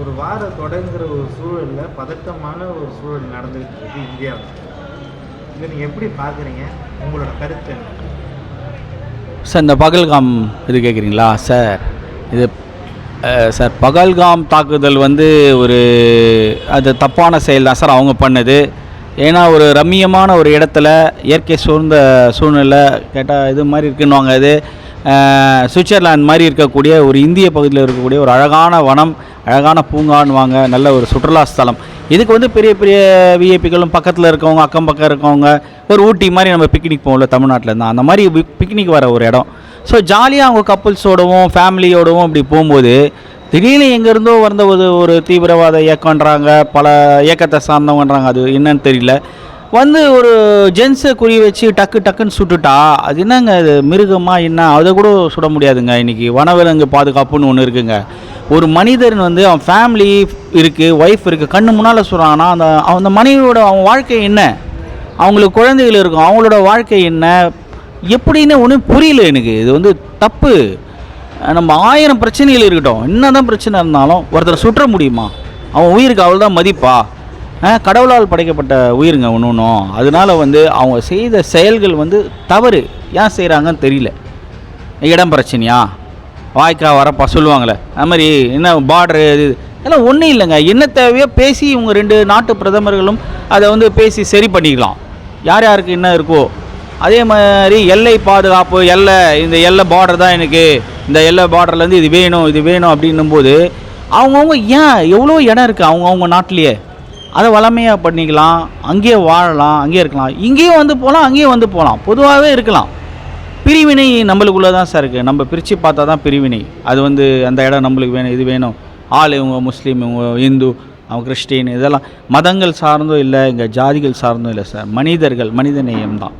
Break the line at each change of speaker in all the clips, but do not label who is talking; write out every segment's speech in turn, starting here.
ஒரு வார தொடங்குற ஒரு சூழலில் பதட்டமான ஒரு சூழல் நடந்துகிட்டு இருக்கு இந்தியாவில் இதை நீங்கள் எப்படி பார்க்குறீங்க? உங்களோட கருத்து என்ன?
சார் இந்த பகல்காம் இது கேட்குறீங்களா? சார் இது சார் பகல்காம் தாக்குதல் வந்து ஒரு அது தப்பான செயல் தான் சார் அவங்க பண்ணது. ஏன்னா ஒரு ரம்மியமான ஒரு இடத்துல இயற்கை சூழ்ந்த சூழ்நிலை கேட்டால் இது மாதிரி இருக்குன்னுவாங்க இது சுவிட்சர்லாந்து மாதிரி இருக்கக்கூடிய ஒரு இந்திய பகுதியில் இருக்கக்கூடிய ஒரு அழகான வனம் அழகான பூங்கான்னுவாங்க நல்ல ஒரு சுற்றுலா ஸ்தலம். இதுக்கு வந்து பெரிய பெரிய விஐபிகளும் பக்கத்தில் இருக்கவங்க அக்கம் பக்கம் இருக்கவங்க ஒரு ஊட்டி மாதிரி நம்ம பிக்னிக் போகல தமிழ்நாட்டில் இருந்தால் அந்த மாதிரி பிக்னிக் வர ஒரு இடம். ஸோ ஜாலியாக அவங்க கப்புள்ஸோடவும் ஃபேமிலியோடவும் அப்படி போகும்போது திடீர்னு எங்கேருந்தோ வந்த ஒரு ஒரு தீவிரவாத இயக்கம்ன்றாங்க பல இயக்கத்தை சார்ந்தவங்கன்றாங்க அது என்னன்னு தெரியல. வந்து ஒரு ஜென்ஸை குறி வச்சு டக்கு டக்குன்னு சுட்டுட்டா அது என்னங்க அது மிருகமாக என்ன? அதை கூட சுட முடியாதுங்க இன்றைக்கி வனவிலங்கு பாதுகாப்புன்னு ஒன்று இருக்குங்க. ஒரு மனிதன் வந்து அவன் ஃபேமிலி இருக்குது ஒய்ஃப் இருக்குது கண்ணு முன்னால் சொல்கிறாங்கன்னா அந்த அந்த மனைவியோட அவன் வாழ்க்கை என்ன? அவங்களுக்கு குழந்தைகள் இருக்கும் அவங்களோட வாழ்க்கை என்ன? எப்படின்னு ஒன்றும் புரியல எனக்கு. இது வந்து தப்பு. நம்ம ஆயிரம் பிரச்சனைகள் இருக்கட்டும். என்ன தான் பிரச்சனை இருந்தாலும் ஒருத்தரை சுற்ற முடியுமா? அவன் உயிருக்கு அவள் தான் மதிப்பா கடவுளால் படைக்கப்பட்ட உயிருங்க ஒன்று ஒன்றும் அதனால வந்து அவங்க செய்த செயல்கள் வந்து தவறு. ஏன் செய்கிறாங்கன்னு தெரியல. இடம் பிரச்சனையா? வாய்க்கா வரப்பா சொல்லுவாங்களே. அது மாதிரி என்ன பார்டரு இது இதெல்லாம் ஒன்றும் இல்லைங்க. என்ன தேவையோ பேசி இவங்க ரெண்டு நாட்டு பிரதமர்களும் அதை வந்து பேசி சரி பண்ணிக்கலாம். யார் யாருக்கு என்ன இருக்கோ. அதே மாதிரி எல்லை பாதுகாப்பு எல்லை இந்த எல்லை பார்டர் தான் எனக்கு. இந்த எல்லை பார்டர்லேருந்து இது வேணும் இது வேணும் அப்படின்னும் போது அவங்கவுங்க ஏன் எவ்வளோ இடம் இருக்குது அவங்கவுங்க நாட்டிலேயே? அதை வளமையாக பண்ணிக்கலாம் அங்கேயே வாழலாம் அங்கேயே இருக்கலாம். இங்கேயும் வந்து போகலாம் அங்கேயும் வந்து போகலாம். பொதுவாகவே இருக்கலாம். பிரிவினை நம்மளுக்குள்ளே தான் சார் இருக்குது நம்ம பிரித்து பார்த்தா தான் பிரிவினை. அது வந்து அந்த இடம் நம்மளுக்கு வேணும் இது வேணும். ஆள் இவங்க முஸ்லீம் இவங்க இந்து அவங்க கிறிஸ்டின் இதெல்லாம் மதங்கள் சார்ந்தும் இல்லை இங்கே ஜாதிகள் சார்ந்தும் இல்லை சார் மனிதர்கள் மனித நேயம் தான்.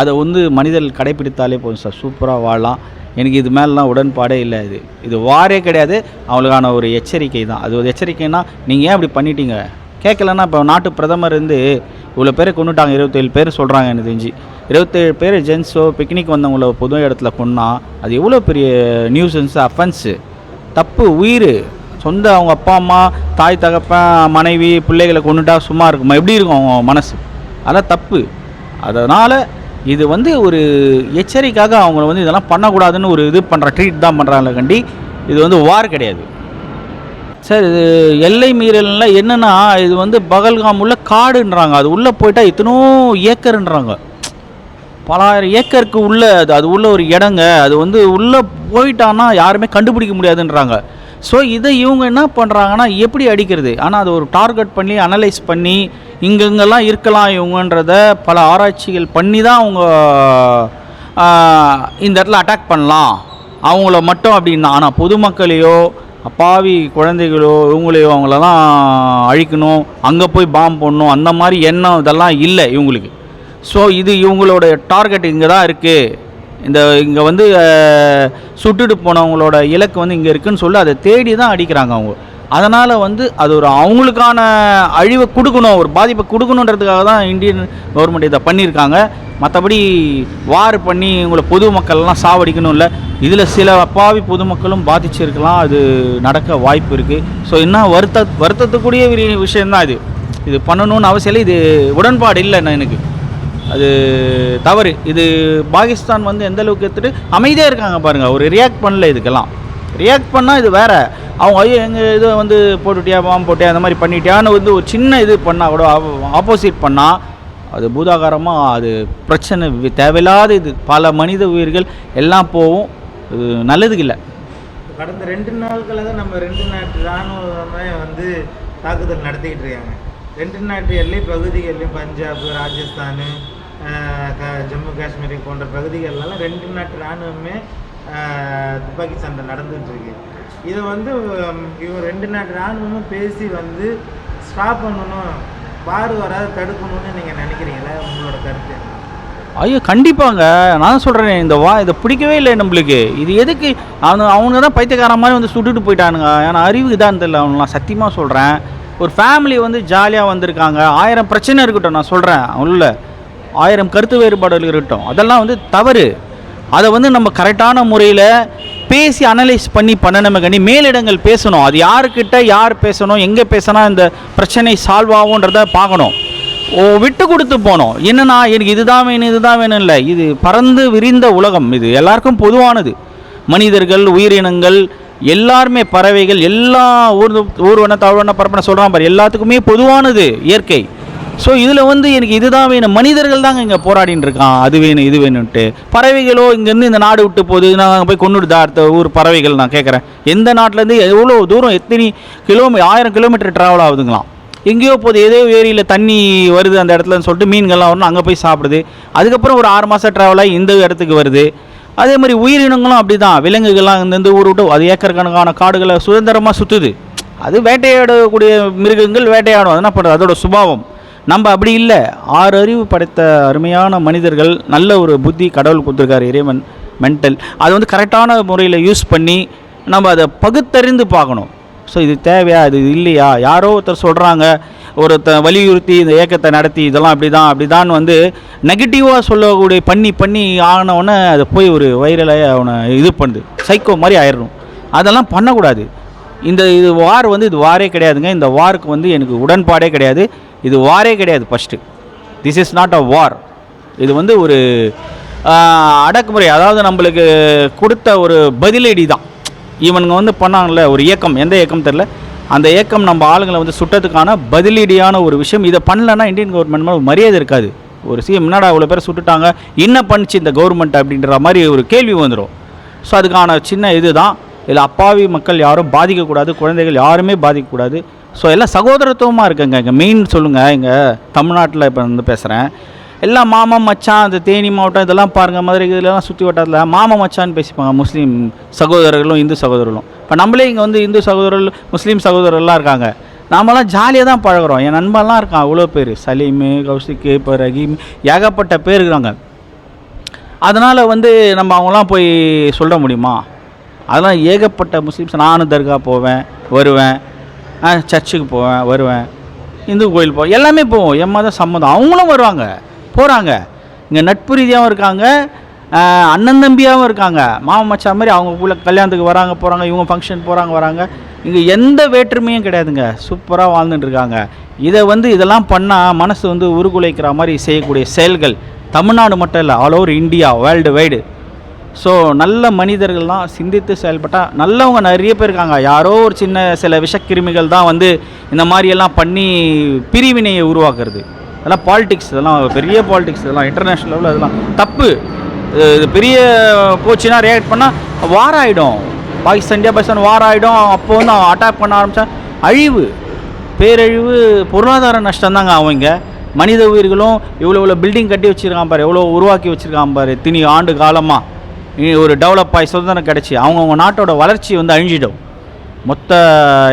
அதை வந்து மனிதர்கள் கடைப்பிடித்தாலே போதும் சார் சூப்பராக வாழலாம். எனக்கு இது மேலெலாம் உடன்பாடே இல்லை இது. இது வாரே கிடையாது. அவங்களுக்கான ஒரு எச்சரிக்கை தான். அது ஒரு எச்சரிக்கைன்னா நீங்கள் ஏன் அப்படி பண்ணிட்டீங்க? கேட்கலன்னா இப்போ நாட்டு பிரதமர் இருந்து இவ்வளோ பேரை கொண்டுட்டாங்க இருபத்தேழு பேர் சொல்கிறாங்க எனக்கு தெரிஞ்சு. இருபத்தேழு பேர் ஜென்ஸோ பிக்னிக் வந்தவங்கள பொது இடத்துல கொன்னா அது எவ்வளோ பெரிய நியூசன்ஸ் அஃபென்ஸு தப்பு உயிர். சொந்த அவங்க அப்பா அம்மா தாய் தகப்பன் மனைவி பிள்ளைகளை கொண்டுட்டா சும்மா இருக்குமா? எப்படி இருக்கும் அவங்க மனசு? அதான் தப்பு. அதனால் இது வந்து ஒரு எச்சரிக்கையாக அவங்கள வந்து இதெல்லாம் பண்ணக்கூடாதுன்னு ஒரு இது பண்ணுற ட்ரீட் தான் பண்ணுறாங்களே கண்டி இது வந்து வார் கிடையாது. சார் இது எல்லை மீறல்னா என்னென்னா இது வந்து பகல்காம் உள்ள காடுன்றாங்க. அது உள்ளே போயிட்டால் இத்தனோ ஏக்கருன்றாங்க. பலாயிரம் ஏக்கருக்கு உள்ள அது அது உள்ள ஒரு இடங்க அது வந்து உள்ளே போயிட்டான்னா யாருமே கண்டுபிடிக்க முடியாதுன்றாங்க. ஸோ இதை இவங்க என்ன பண்ணுறாங்கன்னா எப்படி அடிக்கிறது? ஆனால் அது ஒரு டார்கெட் பண்ணி அனலைஸ் பண்ணி இங்கெங்கெல்லாம் இருக்கலாம் இவங்கன்றத பல ஆராய்ச்சிகள் பண்ணி தான் அவங்க இந்த இடத்துல அட்டாக் பண்ணலாம். அவங்கள மட்டும் அப்படின்னா ஆனால் பொதுமக்களையோ அப்பாவி குழந்தைகளோ இவங்களையோ அவங்களெல்லாம் அழிக்கணும். அங்கே போய் பாம்பு போடணும். அந்த மாதிரி எண்ணம் இதெல்லாம் இல்லை இவங்களுக்கு. ஸோ இது இவங்களோட டார்கெட் இங்கே தான் இருக்குது இந்த இங்கே வந்து சுட்டுட்டு போனவங்களோட இலக்கு வந்து இங்கே இருக்குதுன்னு சொல்லி அதை தேடி தான் அடிக்கிறாங்க அவங்க. அதனால் வந்து அது ஒரு அவங்களுக்கான அழிவை கொடுக்கணும் ஒரு பாதிப்பை கொடுக்கணுன்றதுக்காக தான் இந்தியன் கவர்மெண்ட் இதை பண்ணியிருக்காங்க. மற்றபடி வார் பண்ணி இவங்களை பொதுமக்கள்லாம் சாவடிக்கணும் இல்லை. இதில் சில அப்பாவி பொதுமக்களும் பாதிச்சிருக்கலாம். அது நடக்க வாய்ப்பு இருக்குது ஸோ என்ன வருத்த வருத்தத்துக்குரிய ஒரு விஷயந்தான் இது. இது பண்ணணும்னு அவசியம் இல்லை. இது உடன்பாடு இல்லை நான் எனக்கு. அது தவறு. இது பாகிஸ்தான் வந்து எந்த அளவுக்கு எடுத்துகிட்டு அமைதியாக இருக்காங்க பாருங்கள் ஒரு ரியாக்ட் பண்ணல இதுக்கெல்லாம். ரியாக்ட் பண்ணால் இது வேறு. அவங்க ஐயோ எங்கள் இதை வந்து போட்டுட்டியா பாம்பு போட்டியா அந்த மாதிரி பண்ணிட்டியான்னு வந்து ஒரு சின்ன இது பண்ணால் கூட ஆப்போசிட் பண்ணால் அது பூதாகாரமாக அது பிரச்சனை தேவையில்லாத இது. பல மனித உயிர்கள் எல்லாம் போகும் இது நல்லதுக்கு இல்லை.
கடந்த ரெண்டு நாட்களாக தான் நம்ம ரெண்டு நாட்டு இராணுவமே வந்து தாக்குதல் நடத்திக்கிட்டு இருக்காங்க. ரெண்டு நாட்டு எல்லை பகுதிகள்லையும் பஞ்சாப் ராஜஸ்தான் ஜம்மு காஷ்மீர் போன்ற பகுதிகளெல்லாம் ரெண்டு நாட்டு இராணுவமே துப்பாக்கி சண்டை நடந்துட்டு இருக்கு இதை வந்து இவங்க ரெண்டு நாட்டு இராணுவமும் பேசி வந்து ஸ்டாப் பண்ணணும் பாரு வராது தடுக்கணும்னு நீங்கள் நினைக்கிறீங்களா? உங்களோட கருத்து?
ஐயோ கண்டிப்பாங்க. நான் சொல்கிறேன் இந்த வா இதை பிடிக்கவே இல்லை நம்மளுக்கு. இது எதுக்கு? அவனு அவங்க தான் பைத்தியக்காரன் மாதிரி வந்து சுட்டுட்டு போயிட்டானுங்க. ஏன்னா அறிவு இதான் தெரியல அவனுலாம் சத்தியமாக சொல்கிறேன் ஒரு ஃபேமிலி வந்து ஜாலியாக வந்திருக்காங்க. ஆயிரம் பிரச்சனை இருக்கட்டும் நான் சொல்கிறேன் உள்ள ஆயிரம் கருத்து வேறுபாடுகள் இருக்கட்டும். அதெல்லாம் வந்து தவறு. அதை வந்து நம்ம கரெக்டான முறையில் பேசி அனலைஸ் பண்ணி பண்ணணுமே கண்ணி மேலிடங்கள் பேசணும். அது யாருக்கிட்ட யார் பேசணும் எங்கே பேசினா இந்த பிரச்சனை சால்வ் ஆகுன்றத பார்க்கணும். ஓ விட்டு கொடுத்து போனோம். என்னன்னா எனக்கு இதுதான் வேணும் இதுதான் வேணும் இல்லை. இது பறந்து விரிந்த உலகம். இது எல்லாருக்கும் பொதுவானது. மனிதர்கள் உயிரினங்கள் எல்லாருமே பறவைகள் எல்லா ஊர் ஊர்வன தாழ்வன பரப்பனை சொல்கிறான் பாரு. எல்லாத்துக்குமே பொதுவானது இயற்கை. ஸோ இதில் வந்து எனக்கு இதுதான் வேணும். மனிதர்கள் தாங்க இங்கே போராடின்னு இருக்கான். அது வேணும் இது வேணும்ட்டு பறவைகளோ இங்கேருந்து இந்த நாடு விட்டு போகுது. நான் போய் கொண்டுடுதா அடுத்த ஊர் பறவைகள் நான் கேட்குறேன் எந்த நாட்டிலேருந்து எவ்வளோ தூரம் எத்தனை கிலோமீ ஆயிரம் கிலோமீட்டர் ட்ராவல் ஆகுதுங்களாம். எங்கேயோ போகுது. ஏதோ ஏரியில் தண்ணி வருது அந்த இடத்துலன்னு சொல்லிட்டு மீன்கள்லாம் வரணும். அங்கே போய் சாப்பிடுது. அதுக்கப்புறம் ஒரு ஆறு மாதம் ட்ராவல் ஆகி இந்த இடத்துக்கு வருது. அதே மாதிரி உயிரினங்களும் அப்படி தான் விலங்குகள்லாம் இந்த ஊர் விட்டு அது ஏக்கர் கணக்கான காடுகளை சுதந்திரமாக சுற்றுது அது வேட்டையாடக்கூடிய மிருகங்கள் வேட்டையாடும். அது என்ன பண்ணுறது அதோட சுபாவம். நம்ம அப்படி இல்லை. ஆறு அறிவு படைத்த அருமையான மனிதர்கள் நல்ல ஒரு புத்தி கடவுள் கொடுத்துருக்காரு இறைவன் மென்டல் அது வந்து கரெக்டான முறையில் யூஸ் பண்ணி நம்ம அதை பகுத்தறிந்து பார்க்கணும். ஸோ இது தேவையா? இது இல்லையா? யாரோ ஒருத்தர் சொல்கிறாங்க ஒருத்த வலியுறுத்தி இந்த இயக்கத்தை நடத்தி இதெல்லாம் அப்படி தான் அப்படி தான் வந்து நெகட்டிவாக சொல்லக்கூடிய பண்ணி பண்ணி ஆனவொடனே அதை போய் ஒரு வைரலாக அவனை இது பண்ணுது. சைக்கோ மாதிரி ஆயிடணும். அதெல்லாம் பண்ணக்கூடாது. இந்த இது வார் வந்து இது வாரே கிடையாதுங்க. இந்த வாருக்கு வந்து எனக்கு உடன்பாடே கிடையாது. இது வாரே கிடையாது first this is not a war இது வந்து ஒரு அடக்குமுறை. அதாவது நம்மளுக்கு கொடுத்த ஒரு பதிலடி தான் இவனுங்க வந்து பண்ணாங்கல்ல ஒரு இயக்கம். எந்த இயக்கம் தெரில அந்த இயக்கம் நம்ம ஆளுங்களை வந்து சுட்டதுக்கான பதிலடியான ஒரு விஷயம். இதை பண்ணலன்னா இந்தியன் கவர்மெண்ட் மேலே ஒரு மரியாதை இருக்காது. ஒரு சிஎம் என்னடா இவ்வளோ பேர் சுட்டுட்டாங்க. என்ன பண்ணுச்சு இந்த கவர்மெண்ட் அப்படின்ற மாதிரி ஒரு கேள்வி வந்துடும் ஸோ அதுக்கான சின்ன இது தான் இதில் அப்பாவி மக்கள் யாரும் பாதிக்கக்கூடாது குழந்தைகள் யாருமே பாதிக்கக்கூடாது. ஸோ எல்லாம் சகோதரத்துவமாக இருக்குங்க. இங்கே மெயின் சொல்லுங்கள் இங்கே தமிழ்நாட்டில் இப்போ வந்து பேசுகிறேன் எல்லாம் மாமா மச்சான் அந்த தேனி மாவட்டம் இதெல்லாம் பாருங்கள் மதுரை இதெல்லாம் சுற்றி வட்டாரத்தில் மாமா மச்சான்னு பேசிப்பாங்க. முஸ்லீம் சகோதரர்களும் இந்து சகோதரர்களும். இப்போ நம்மளே இங்கே வந்து இந்து சகோதரர்கள் முஸ்லீம் சகோதரர்லாம் இருக்காங்க. நாமெல்லாம் ஜாலியாக தான் பழகுறோம். என் நண்பர்லாம் இருக்கான். அவ்வளோ பேர். சலீமு கௌசிக்கு இப்போ ரஹீம் ஏகப்பட்ட பேர் இருக்கிறாங்க அதனால் வந்து நம்ம அவங்களாம் போய் சொல்ல முடியுமா? அதெல்லாம் ஏகப்பட்ட முஸ்லீம்ஸ். நானும் தர்கா போவேன் வருவேன். சர்ச்சுக்கு போவேன் வருவேன். இந்து கோயில் போவேன் எல்லாமே போவோம். என் மதம் சம்மதம். அவங்களும் வருவாங்க. போகிறாங்க இங்கே நட்பு ரீதியாகவும் இருக்காங்க அண்ணன் தம்பியாகவும் இருக்காங்க. மாமா மச்சான் மாதிரி அவங்க உள்ள கல்யாணத்துக்கு வராங்க போகிறாங்க இவங்க ஃபங்க்ஷன் போகிறாங்க வராங்க. இங்கே எந்த வேற்றுமையும் கிடையாதுங்க. சூப்பராக வாழ்ந்துட்டுருக்காங்க. இதை வந்து இதெல்லாம் பண்ணால் மனசு வந்து உருகுலைக்கிற மாதிரி செய்யக்கூடிய செயல்கள் தமிழ்நாடு மட்டும் இல்லை all over India world wide so நல்ல மனிதர்கள்லாம் சிந்தித்து செயல்பட்டால் நல்லவங்க நிறைய பேர் இருக்காங்க. யாரோ ஒரு சின்ன சில விஷக்கிருமிகள் தான் வந்து இந்த மாதிரியெல்லாம் பண்ணி பிரிவினையை உருவாக்குறது. அதெல்லாம் பாலிடிக்ஸ் இதெல்லாம் பெரிய பாலிடிக்ஸ் இதெல்லாம் இன்டர்நேஷ்னல் லெவலில் இதெல்லாம் தப்பு. இது- பெரிய போச்சுன்னா ரியாக்ட் பண்ணால் வார் ஆகிடும் பாகிஸ்தான் இந்தியா பாகிஸ்தான் வார் ஆகிடும் அப்போ வந்து அவன் அட்டாக் பண்ண ஆரம்பித்தா அழிவு. பேரழிவு பொருளாதார நஷ்டம் தாங்க அவங்க மனித உயிர்களும் இவ்வளோ இவ்வளோ பில்டிங் கட்டி வச்சுருக்கான் பாரு. எவ்வளோ உருவாக்கி வச்சுருக்கான் பாரு. திணி ஆண்டு காலமாக ஒரு டெவலப் ஆகி சுதந்திரம் கிடச்சி அவங்கவுங்க நாட்டோட வளர்ச்சி வந்து அழிஞ்சிடும். மொத்த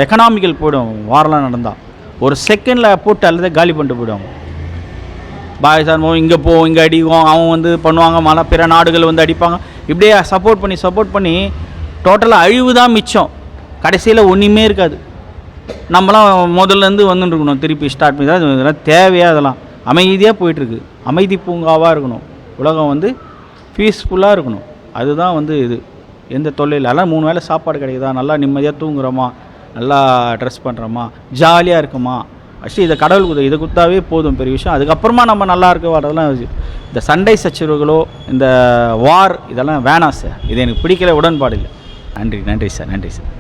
எக்கனாமிக்கல் போயிடும் வாரெலாம் நடந்தால் ஒரு செகண்டில் போட்டு அல்லது காலி பண்ணிட்டு போயிடுவாங்க. பாகிஸ்தான் போவோம் இங்கே போவோம் இங்கே அடிவோம் அவன் வந்து பண்ணுவாங்க மழை பிற நாடுகள் வந்து அடிப்பாங்க. இப்படியே சப்போர்ட் பண்ணி சப்போர்ட் பண்ணி டோட்டலாக அழிவு தான் மிச்சம். கடைசியில் ஒன்றுமே இருக்காது. நம்மளாம் முதல்லேருந்து வந்துட்டுருக்கணும் திருப்பி ஸ்டார்ட் பண்ணி. தான் இதெல்லாம் அதெல்லாம்? அமைதியாக போயிட்டுருக்கு அமைதி பூங்காவாக இருக்கணும். உலகம் வந்து பீஸ்ஃபுல்லாக இருக்கணும். அதுதான் வந்து இது. எந்த தொல்லையில் எல்லாம் மூணு வேளை சாப்பாடு கிடைக்குதா? நல்லா நிம்மதியாக தூங்குறோமா? நல்லா ட்ரெஸ் பண்ணுறோமா ஜாலியாக இருக்குமா? ஃபஸ்ட்டு இதை கடவுள் குது இதை குத்தாவே போதும் பெரிய விஷயம். அதுக்கப்புறமா நம்ம நல்லா இருக்க வரதெல்லாம் இந்த சண்டை சச்சரவுகளோ இந்த வார் இதெல்லாம் வேணாம் சார் இது எனக்கு பிடிக்கல உடன்பாடு இல்லை. நன்றி நன்றி சார் நன்றி சார்